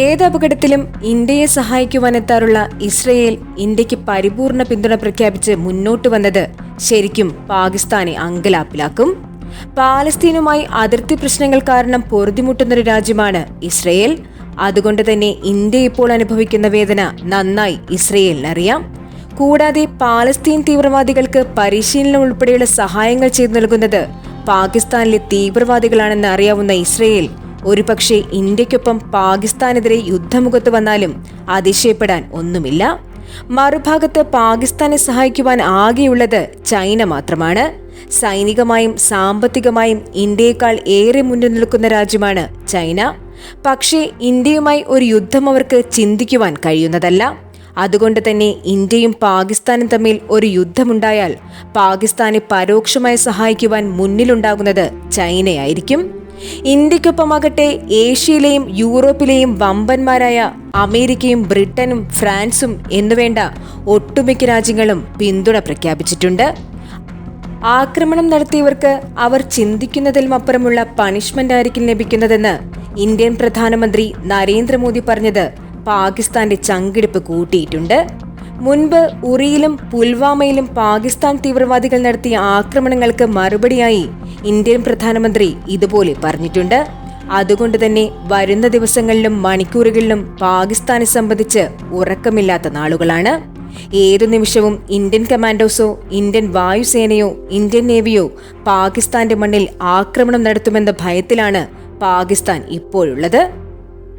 ഏത് അപകടത്തിലും ഇന്ത്യയെ സഹായിക്കുവാനെത്താറുള്ള ഇസ്രയേൽ ഇന്ത്യയ്ക്ക് പരിപൂർണ പിന്തുണ പ്രഖ്യാപിച്ച് മുന്നോട്ട് വന്നത് ശരിക്കും പാകിസ്ഥാനെ അങ്കലാപ്പിലാക്കും. പാലസ്തീനുമായി അതിർത്തി പ്രശ്നങ്ങൾ കാരണം പൊറുതിമുട്ടുന്നൊരു രാജ്യമാണ് ഇസ്രയേൽ. അതുകൊണ്ട് തന്നെ ഇന്ത്യ ഇപ്പോൾ അനുഭവിക്കുന്ന വേദന നന്നായി ഇസ്രയേലിനറിയാം. കൂടാതെ പാലസ്തീൻ തീവ്രവാദികൾക്ക് പരിശീലനം ഉൾപ്പെടെയുള്ള സഹായങ്ങൾ ചെയ്തു നൽകുന്നത് പാകിസ്ഥാനിലെ തീവ്രവാദികളാണെന്ന് അറിയാവുന്ന ഇസ്രയേൽ ഒരുപക്ഷെ ഇന്ത്യക്കൊപ്പം പാകിസ്ഥാനെതിരെ യുദ്ധമുഖത്ത് വന്നാലും അതിശയപ്പെടാൻ ഒന്നുമില്ല. മറുഭാഗത്ത് പാകിസ്ഥാനെ സഹായിക്കുവാൻ ആകെയുള്ളത് ചൈന മാത്രമാണ്. സൈനികമായും സാമ്പത്തികമായും ഇന്ത്യയേക്കാൾ ഏറെ മുന്നിൽ നിൽക്കുന്ന രാജ്യമാണ് ചൈന. പക്ഷേ ഇന്ത്യയുമായി ഒരു യുദ്ധം അവർക്ക് ചിന്തിക്കുവാൻ കഴിയുന്നതല്ല. അതുകൊണ്ട് തന്നെ ഇന്ത്യയും പാകിസ്ഥാനും തമ്മിൽ ഒരു യുദ്ധമുണ്ടായാൽ പാകിസ്ഥാനെ പരോക്ഷമായി സഹായിക്കുവാൻ മുന്നിലുണ്ടാകുന്നത് ചൈനയായിരിക്കും. ഇന്ത്യക്കൊപ്പമാകട്ടെ ഏഷ്യയിലെയും യൂറോപ്പിലെയും വമ്പന്മാരായ അമേരിക്കയും ബ്രിട്ടനും ഫ്രാൻസും എന്നുവേണ്ട ഒട്ടുമിക്ക രാജ്യങ്ങളും പിന്തുണ പ്രഖ്യാപിച്ചിട്ടുണ്ട്. ആക്രമണം നടത്തിയവർക്ക് അവർ ചിന്തിക്കുന്നതിലും അപ്പുറമുള്ള പണിഷ്മെന്റ് ആയിരിക്കും ലഭിക്കുന്നതെന്ന് ഇന്ത്യൻ പ്രധാനമന്ത്രി നരേന്ദ്രമോദി പറഞ്ഞത് പാകിസ്ഥാന്റെ ചങ്കിടിപ്പ് കൂട്ടിയിട്ടുണ്ട്. മുൻപ് ഉറിയിലും പുൽവാമയിലും പാകിസ്ഥാൻ തീവ്രവാദികൾ നടത്തിയ ആക്രമണങ്ങൾക്ക് മറുപടിയായി ഇന്ത്യൻ പ്രധാനമന്ത്രി ഇതുപോലെ പറഞ്ഞിട്ടുണ്ട്. അതുകൊണ്ട് തന്നെ വരുന്ന ദിവസങ്ങളിലും മണിക്കൂറുകളിലും പാകിസ്ഥാനെ സംബന്ധിച്ച് ഉറക്കമില്ലാത്ത നാളുകളാണ്. ഏതു നിമിഷവും ഇന്ത്യൻ കമാൻഡോസോ ഇന്ത്യൻ വായുസേനയോ ഇന്ത്യൻ നേവിയോ പാകിസ്ഥാന്റെ മണ്ണിൽ ആക്രമണം നടത്തുമെന്ന ഭയത്തിലാണ് പാകിസ്ഥാൻ ഇപ്പോഴുള്ളത്.